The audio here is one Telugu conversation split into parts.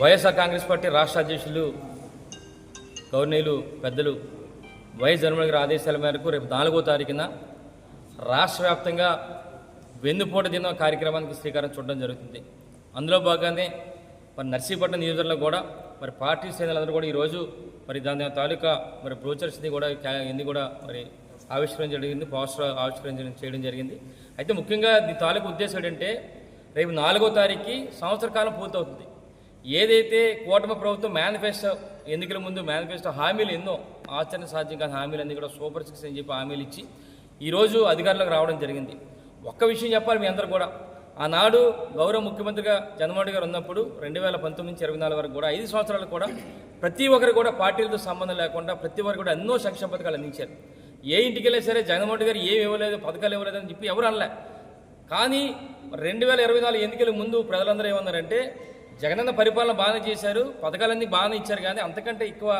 వైఎస్ఆర్ కాంగ్రెస్ పార్టీ రాష్ట్ర అధ్యక్షులు గవర్నీలు పెద్దలు వైఎస్ జగన్మోహన్ ఆదేశాల మేరకు రేపు నాలుగో తారీఖున రాష్ట్ర వ్యాప్తంగా వెన్నుపోట దినం కార్యక్రమానికి శ్రీకారం చూడడం జరుగుతుంది. అందులో భాగంగానే మరి నర్సీపట్నం నియోజకవర్గంలో కూడా మరి పార్టీ శ్రేణులందరూ కూడా ఈరోజు మరి దాని తాలూకా మరి బ్రోచర్స్ని కూడా ఇన్ని కూడా మరి ఆవిష్కరించడం జరిగింది పోస్టర్ ఆవిష్కరించడం చేయడం జరిగింది. అయితే ముఖ్యంగా దీని తాలూకా ఉద్దేశం ఏంటంటే రేపు నాలుగో తారీఖుకి సంవత్సర కాలం పూర్తవుతుంది. ఏదైతే కూటమి ప్రభుత్వం మేనిఫెస్టో ఎన్నికల ముందు మేనిఫెస్టో హామీలు ఎన్నో ఆచరణ సాధ్యం కాని హామీలు అన్ని కూడా సూపర్ సిక్స్ అని చెప్పి హామీలు ఇచ్చి ఈరోజు అధికారంలోకి రావడం జరిగింది. ఒక్క విషయం చెప్పాలి మీ అందరు కూడా. ఆనాడు గౌరవ ముఖ్యమంత్రిగా జగన్మోహన్ గారు ఉన్నప్పుడు రెండు వేల పంతొమ్మిది నుంచి ఇరవై నాలుగు వరకు కూడా ఐదు సంవత్సరాలు కూడా ప్రతి ఒక్కరు కూడా పార్టీలతో సంబంధం లేకుండా ప్రతి ఒక్కరు కూడా ఎన్నో సంక్షేమ పథకాలు అందించారు. ఏ ఇంటికి వెళ్ళినా సరే జగన్మోహన్ గారు ఏమి ఇవ్వలేదు పథకాలు ఇవ్వలేదు అని చెప్పి ఎవరు అనలే. కానీ రెండు వేల ఇరవై నాలుగు ఎన్నికల ముందు ప్రజలందరూ ఏమన్నారంటే జగనన్న పరిపాలన బాగానే చేశారు పథకాలన్నీ బాగానే ఇచ్చారు కానీ అంతకంటే ఎక్కువ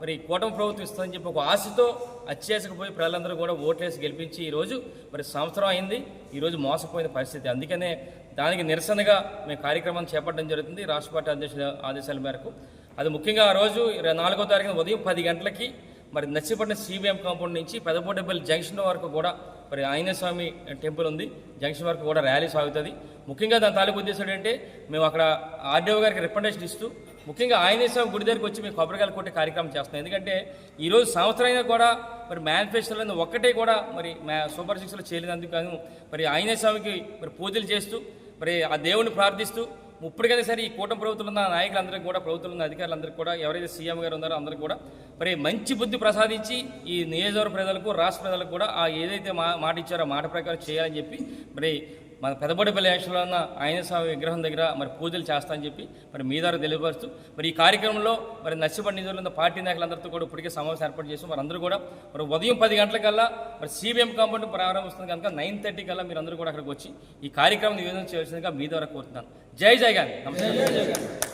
మరి కూటమి ప్రభుత్వం ఇస్తుందని చెప్పి ఒక ఆశతో అత్యాశకపోయి ప్రజలందరూ కూడా ఓట్లేసి గెలిపించి ఈరోజు మరి సంవత్సరం అయింది ఈరోజు మోసపోయిన పరిస్థితి. అందుకనే దానికి నిరసనగా మేము కార్యక్రమం చేపట్టడం జరుగుతుంది రాష్ట్ర పార్టీ అధ్యక్షుల ఆదేశాల మేరకు. అది ముఖ్యంగా ఆ రోజు ఇరవై నాలుగో తారీఖున ఉదయం పది గంటలకి మరి నర్సీపట్నం సిబిఎం కాంపౌండ్ నుంచి పెదపోటెబ్బల్ జంక్షన్ వరకు కూడా మరి ఆంజనేయ స్వామి టెంపుల్ ఉంది జంక్షన్ వరకు కూడా ర్యాలీ సాగుతుంది. ముఖ్యంగా దాని తాలూకు ఉద్దేశం ఏంటంటే మేము అక్కడ ఆర్డీఓ గారికి రిప్రజెంటేషన్ ఇస్తూ ముఖ్యంగా ఆంజనేయ స్వామి గుడి దగ్గరికి వచ్చి మేము కొబ్బరికాయలు కొట్టే కార్యక్రమం చేస్తున్నాం. ఎందుకంటే ఈరోజు సంవత్సరం కూడా మరి మేనిఫెస్టోలో ఒక్కటే కూడా మరి సూపర్ సిక్స్లో చేరినందుకు మరి ఆంజనేయ స్వామికి మరి పూజలు చేస్తూ మరి ఆ దేవుణ్ణి ప్రార్థిస్తూ ఇప్పటికైతే సరే ఈ కూటమి ప్రభుత్వం ఉన్న నాయకులందరికీ కూడా ప్రభుత్వం ఉన్న అధికారులందరికీ కూడా ఎవరైతే సీఎం గారు ఉన్నారో అందరికీ కూడా మరి మంచి బుద్ధి ప్రసాదించి ఈ నియోజకవర్గ ప్రజలకు రాష్ట్ర ప్రజలకు కూడా ఆ ఏదైతే మా మాట ఇచ్చారో మాట ప్రకారం చేయాలని చెప్పి మరి మన పెదబడిపల్లి యాక్షన్లో ఉన్న ఆయన స్వామి విగ్రహం దగ్గర మరి పూజలు చేస్తా అని చెప్పి మరి మీ ద్వారా తెలియపరుస్తూ మరి ఈ కార్యక్రమంలో మరి నర్సిపడి నిధులు ఉన్న పార్టీ నాయకులందరితో కూడా ఇప్పటికే సమావేశం ఏర్పాటు చేసి మరి అందరూ కూడా మరి ఉదయం పది గంటలకల్లా మరి సిబిఎం కాంపౌండ్ ప్రారంభిస్తుంది కనుక నైన్ థర్టీ కల్లా మీరు అందరూ కూడా అక్కడికి వచ్చి ఈ కార్యక్రమం నివేదన చేయాల్సిందిగా మీ ద్వారా కోరుతున్నాను. జై జై గాంధీ. నమస్కారం.